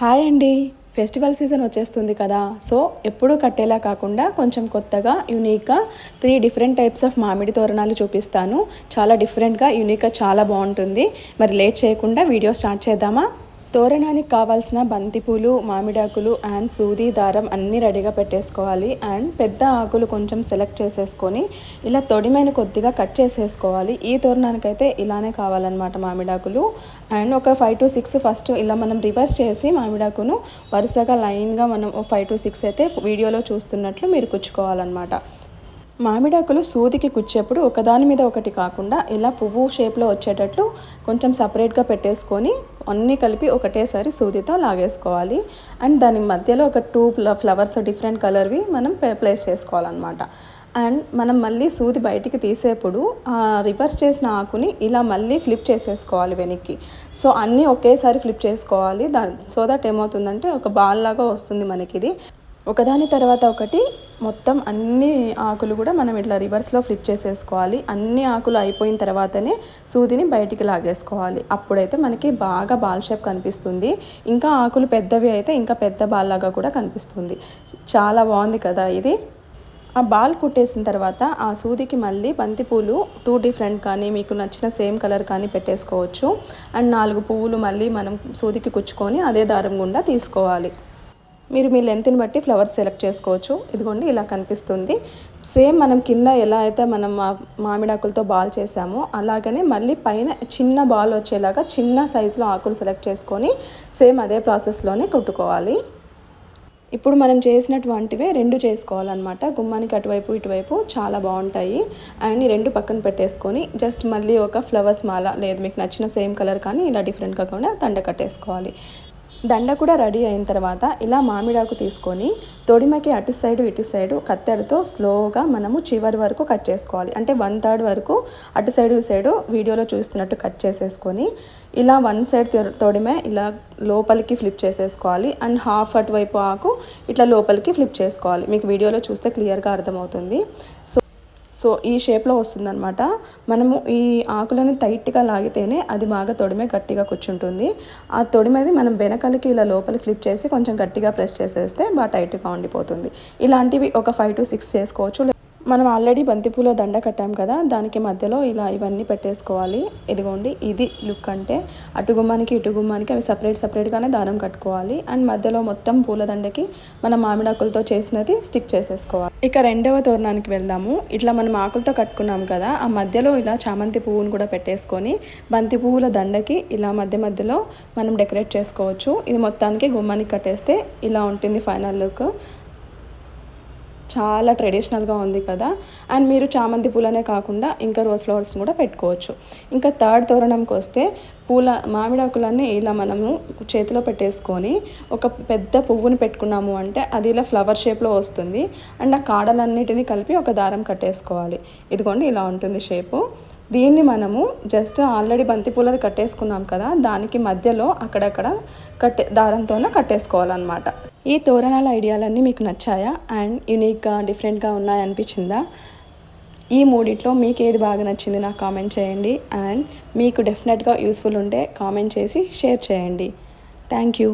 Hi అండి. Festival season వచ్చేస్తుంది కదా. సో ఎప్పుడూ కట్టేలా కాకుండా కొంచెం కొత్తగా యూనిక్గా త్రీ డిఫరెంట్ టైప్స్ ఆఫ్ మామిడి తోరణాలు చూపిస్తాను. చాలా డిఫరెంట్గా యూనిక్గా చాలా బాగుంటుంది. మరి లేట్ చేయకుండా వీడియో స్టార్ట్ చేద్దామా? తోరణానికి కావాల్సిన బంతిపూలు మామిడాకులు అండ్ సూది దారం అన్నీ రెడీగా పెట్టేసుకోవాలి. అండ్ పెద్ద ఆకులు కొంచెం సెలెక్ట్ చేసేసుకొని ఇలా తొడిమైన కొద్దిగా కట్ చేసేసుకోవాలి. ఈ తోరణానికైతే ఇలానే కావాలన్నమాట మామిడాకులు. అండ్ ఒక ఫైవ్ టు సిక్స్ ఫస్ట్ ఇలా మనం రివర్స్ చేసి మామిడాకును వరుసగా లైన్గా మనం ఫైవ్ టు సిక్స్ అయితే వీడియోలో చూస్తున్నట్లు మీరు కుచ్చుకోవాలన్నమాట మామిడాకులు సూదికి కుచ్చేప్పుడు ఒకదాని మీద ఒకటి కాకుండా ఇలా పువ్వు షేప్లో వచ్చేటట్లు కొంచెం సపరేట్గా పెట్టేసుకొని అన్నీ కలిపి ఒకటేసారి సూదితో లాగేసుకోవాలి. అండ్ దాని మధ్యలో ఒక టూ ఫ్లవర్స్ డిఫరెంట్ కలర్వి మనం ప్లేస్ చేసుకోవాలన్నమాట. అండ్ మనం మళ్ళీ సూది బయటికి తీసేప్పుడు రివర్స్ చేసిన ఆకుని ఇలా మళ్ళీ ఫ్లిప్ చేసేసుకోవాలి వెనక్కి. సో అన్నీ ఒకేసారి ఫ్లిప్ చేసుకోవాలి. దా సో దట్ ఏమవుతుందంటే ఒక బాల్ లాగా వస్తుంది మనకి ఇది ఒకదాని తర్వాత ఒకటి మొత్తం అన్ని ఆకులు కూడా మనం ఇట్లా రివర్స్లో ఫ్లిప్ చేసేసుకోవాలి. అన్ని ఆకులు అయిపోయిన తర్వాతనే సూదిని బయటికి లాగేసుకోవాలి. అప్పుడైతే మనకి బాగా బాల్ షేప్ కనిపిస్తుంది. ఇంకా ఆకులు పెద్దవి అయితే ఇంకా పెద్ద బాల్ లాగా కూడా కనిపిస్తుంది. చాలా బాగుంది కదా ఇది. ఆ బాల్ కుట్టేసిన తర్వాత ఆ సూదికి మళ్ళీ బంతిపూలు టూ డిఫరెంట్ కానీ మీకు నచ్చిన సేమ్ కలర్ కానీ పెట్టేసుకోవచ్చు. అండ్ నాలుగు పువ్వులు మళ్ళీ మనం సూదికి కుచ్చుకొని అదే దారం గుండా తీసుకోవాలి. మీరు మీ లెంత్ని బట్టి ఫ్లవర్స్ సెలెక్ట్ చేసుకోవచ్చు. ఇదిగోండి ఇలా కనిపిస్తుంది. సేమ్ మనం కింద ఎలా అయితే మనం మామిడాకులతో బాల్ చేసామో అలాగనే మళ్ళీ పైన చిన్న బాల్ వచ్చేలాగా చిన్న సైజులో ఆకులు సెలెక్ట్ చేసుకొని సేమ్ అదే ప్రాసెస్లోనే కుట్టుకోవాలి. ఇప్పుడు మనం చేసినటువంటివే రెండు చేసుకోవాలన్నమాట. గుమ్మానికి అటువైపు ఇటువైపు చాలా బాగుంటాయి. అండ్ రెండు పక్కన పెట్టేసుకొని జస్ట్ మళ్ళీ ఒక ఫ్లవర్స్ మాల లేదు మీకు నచ్చిన సేమ్ కలర్ కానీ ఇలా డిఫరెంట్గా కూడా తండ కట్టేసుకోవాలి. దండ కూడా రెడీ అయిన తర్వాత ఇలా మామిడాకు తీసుకొని తొడిమకి అటు సైడు ఇటు సైడు కత్తెరతో స్లోగా మనము చివరి వరకు కట్ చేసుకోవాలి. అంటే వన్ థర్డ్ వరకు అటు సైడు సైడు వీడియోలో చూస్తున్నట్టు కట్ చేసేసుకొని ఇలా వన్ సైడ్ తొడిమే ఇలా లోపలికి ఫ్లిప్ చేసేసుకోవాలి. అండ్ హాఫ్ అటువైపు ఆకు ఇట్లా లోపలికి ఫ్లిప్ చేసుకోవాలి. మీకు వీడియోలో చూస్తే క్లియర్గా అర్థమవుతుంది. సో సో ఈ షేప్లో వస్తుందన్నమాట. మనము ఈ ఆకులను టైట్గా లాగితేనే అది బాగా తొడిమే గట్టిగా కూర్చుంటుంది. ఆ తొడిమేది మనం వెనకలకి ఇలా లోపలికి ఫ్లిప్ చేసి కొంచెం గట్టిగా ప్రెస్ చేసేస్తే బాగా టైట్గా ఉండిపోతుంది. ఇలాంటివి ఒక ఫైవ్ టు సిక్స్ చేసుకోవచ్చు. మనం ఆల్రెడీ బంతిపూల దండ కట్టాం కదా దానికి మధ్యలో ఇలా ఇవన్నీ పెట్టేసుకోవాలి. ఇదిగోండి ఇది లుక్ అంటే అటు గుమ్మానికి ఇటు గుమ్మానికి అవి సపరేట్ సపరేట్గానే దారం కట్టుకోవాలి. అండ్ మధ్యలో మొత్తం పూల దండకి మనం మామిడాకులతో చేసినది స్టిక్ చేసేసుకోవాలి. ఇక రెండవ తోరణానికి వెళ్దాము. ఇట్లా మనం ఆకులతో కట్టుకున్నాం కదా ఆ మధ్యలో ఇలా చామంతి పువ్వును కూడా పెట్టేసుకొని బంతి పువ్వుల దండకి ఇలా మధ్య మధ్యలో మనం డెకరేట్ చేసుకోవచ్చు. ఇది మొత్తానికి గుమ్మానికి కట్టేస్తే ఇలా ఉంటుంది ఫైనల్ లుక్. చాలా ట్రెడిషనల్గా ఉంది కదా. అండ్ మీరు చామంతి పూలనే కాకుండా ఇంకా రోజ్ ఫ్లవర్స్ని కూడా పెట్టుకోవచ్చు. ఇంకా థర్డ్ తోరణంకి వస్తే పూల మామిడాకులన్నీ ఇలా మనము చేతిలో పెట్టేసుకొని ఒక పెద్ద పువ్వుని పెట్టుకున్నాము అంటే అది ఇలా ఫ్లవర్ షేప్లో వస్తుంది. అండ్ ఆ కాడలన్నిటిని కలిపి ఒక దారం కట్టేసుకోవాలి. ఇదిగోండి ఇలా ఉంటుంది షేపు. దీన్ని మనము జస్ట్ ఆల్రెడీ బంతిపూలది కట్టేసుకున్నాం కదా దానికి మధ్యలో అక్కడక్కడ కట్టే దారంతోనే కట్టేసుకోవాలన్నమాట. ఈ తోరణాల ఐడియాలన్నీ మీకు నచ్చాయా? అండ్ యూనిక్గా డిఫరెంట్గా ఉన్నాయా అనిపించిందా? ఈ మూడిట్లో మీకు ఏది బాగా నచ్చింది నాకు కామెంట్ చేయండి. అండ్ మీకు డెఫినెట్గా యూస్ఫుల్ ఉంటే కామెంట్ చేసి షేర్ చేయండి. Thank you.